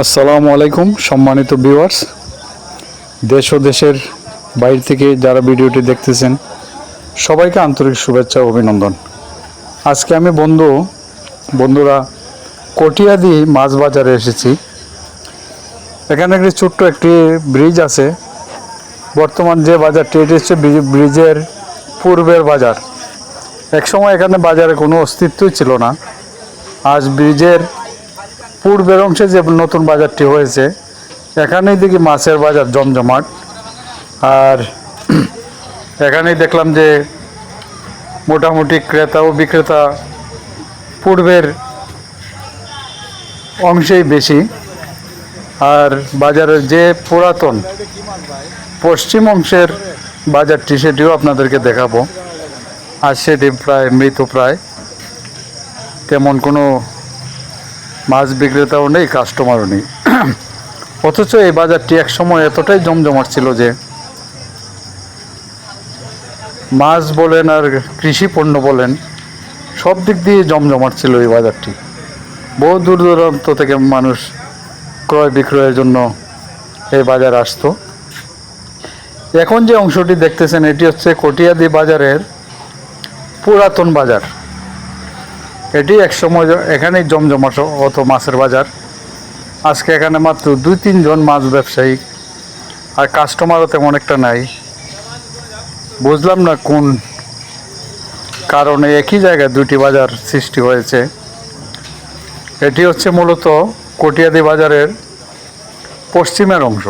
আসসালামু আলাইকুম, সম্মানিত ভিউয়ার্স। দেশ ও দেশের বাইরে থেকে যারা ভিডিওটি দেখতেছেন, সবাইকে আন্তরিক শুভেচ্ছা অভিনন্দন। আজকে আমি বন্ধু, বন্ধুরা, কটিয়াদি মাছ বাজারে এসেছি। এখানে একটি ছোট্ট একটি ব্রিজ আছে। বর্তমান যে বাজারটি, এটি হচ্ছে ব্রিজের পূর্বের বাজার। একসময় এখানে বাজারে কোনো অস্তিত্বই ছিল না। আজ ব্রিজের পূর্বের অংশে যে নতুন বাজারটি হয়েছে, এখানেই দেখি মাছের বাজার জমজমাট। আর এখানেই দেখলাম যে মোটামুটি ক্রেতা ও বিক্রেতা পূর্বের অংশেই বেশি। আর বাজারের যে পুরাতন পশ্চিম অংশের বাজারটি সেটিও আপনাদেরকে দেখাবো। আর সেটি প্রায় মৃত প্রায়। তেমন কোনো মাছ বিক্রেতাও নেই কাস্টমারও নেই। অথচ এই বাজারটি এক সময় এতটাই জমজমাট ছিল যে মাছ বলেন আর কৃষি পণ্য বলেন, সব দিক দিয়ে জমজমাট ছিল এই বাজারটি। বহু দূর দূরান্ত থেকে মানুষ ক্রয় বিক্রয়ের জন্য এই বাজার আসতো। এখন যে অংশটি দেখতেছেন, এটি হচ্ছে কটিয়াদি বাজারের পুরাতন বাজার। এটি এক সময় এখানেই জমজমাট অত মাছের বাজার। আজকে এখানে মাত্র দুই তিনজন মাছ ব্যবসায়ী। আর কাস্টমারও তেমন একটা নাই। বুঝলাম না কোন কারণে একই জায়গায় দুটি বাজার সৃষ্টি হয়েছে। এটি হচ্ছে মূলত কটিয়াদি বাজারের পশ্চিমের অংশ।